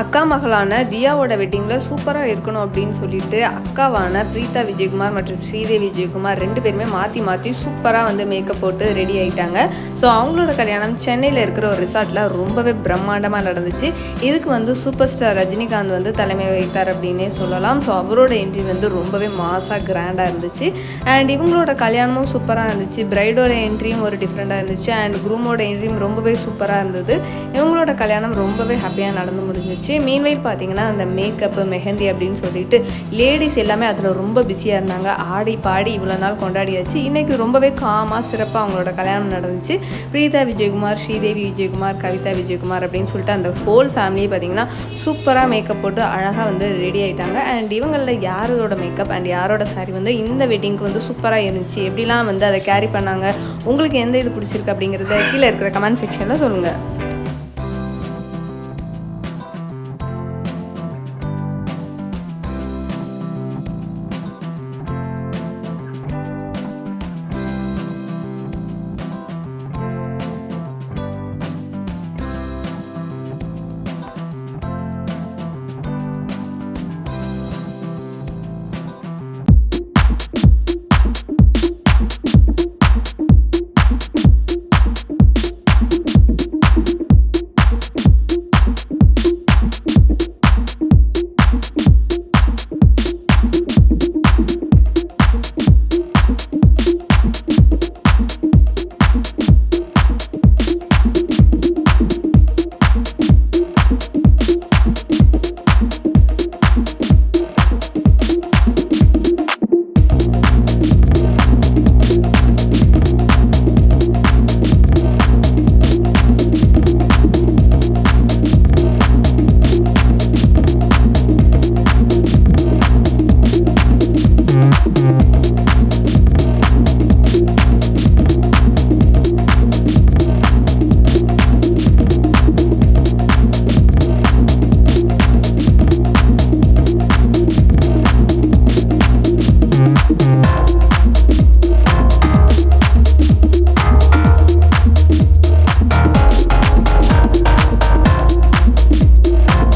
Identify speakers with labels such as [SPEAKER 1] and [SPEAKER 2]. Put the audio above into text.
[SPEAKER 1] அக்கா மகளான தியாவோட வெட்டிங்கில் சூப்பராக இருக்கணும் அப்படின்னு சொல்லிட்டு அக்காவான பிரீதா விஜயகுமார் மற்றும் ஸ்ரீதேவி விஜயகுமார் ரெண்டு பேருமே மாற்றி மாற்றி சூப்பராக வந்து மேக்கப் போட்டு ரெடி ஆகிட்டாங்க ஸோ அவங்களோட கல்யாணம் சென்னையில் இருக்கிற ஒரு ரிசார்ட்டில் ரொம்பவே பிரம்மாண்டமாக நடந்துச்சு. இதுக்கு வந்து சூப்பர் ஸ்டார் ரஜினிகாந்த் வந்து தலைமை வைத்தார் அப்படின்னே சொல்லலாம். ஸோ அவரோட என்ட்ரி வந்து ரொம்பவே மாசாக கிராண்டாக இருந்துச்சு. அண்ட் இவங்களோட கல்யாணமும் சூப்பராக இருந்துச்சு. பிரைடோட என்ட்ரியும் ஒரு டிஃப்ரெண்ட்டாக இருந்துச்சு. அண்ட் குரூமோட என்ட்ரியும் ரொம்பவே சூப்பராக இருந்தது. இவங்களோட கல்யாணம் ரொம்பவே ஹாப்பியாக நடந்து முடிஞ்சிச்சு மீன்வைல் பார்த்தீங்கன்னா அந்த மேக்கப்பு மெஹந்தி அப்படின்னு சொல்லிட்டு லேடிஸ் எல்லாமே அதில் ரொம்ப பிஸியாக இருந்தாங்க. ஆடி பாடி இவ்வளோ நாள் கொண்டாடியாச்சு. இன்னைக்கு ரொம்பவே காமாக சிறப்பாக அவங்களோட கல்யாணம் நடந்துச்சு. பிரீதா விஜயகுமார் ஸ்ரீதேவி விஜயகுமார் கவிதா விஜயகுமார் அப்படின்னு சொல்லிட்டு அந்த ஹோல் ஃபேமிலியை பார்த்தீங்கன்னா சூப்பராக மேக்கப் போட்டு அழகாக வந்து ரெடி ஆயிட்டாங்க. அண்ட் இவங்களில் யாரோட மேக்கப் அண்ட் யாரோட சாரி வந்து இந்த வெட்டிங்க்கு வந்து சூப்பராக இருந்துச்சு? எப்படிலாம் வந்து அதை கேரி பண்ணாங்க? உங்களுக்கு எந்த இது பிடிச்சிருக்கு அப்படிங்கிறத கீழே இருக்கிற கமெண்ட் செக்ஷனில் சொல்லுங்கள்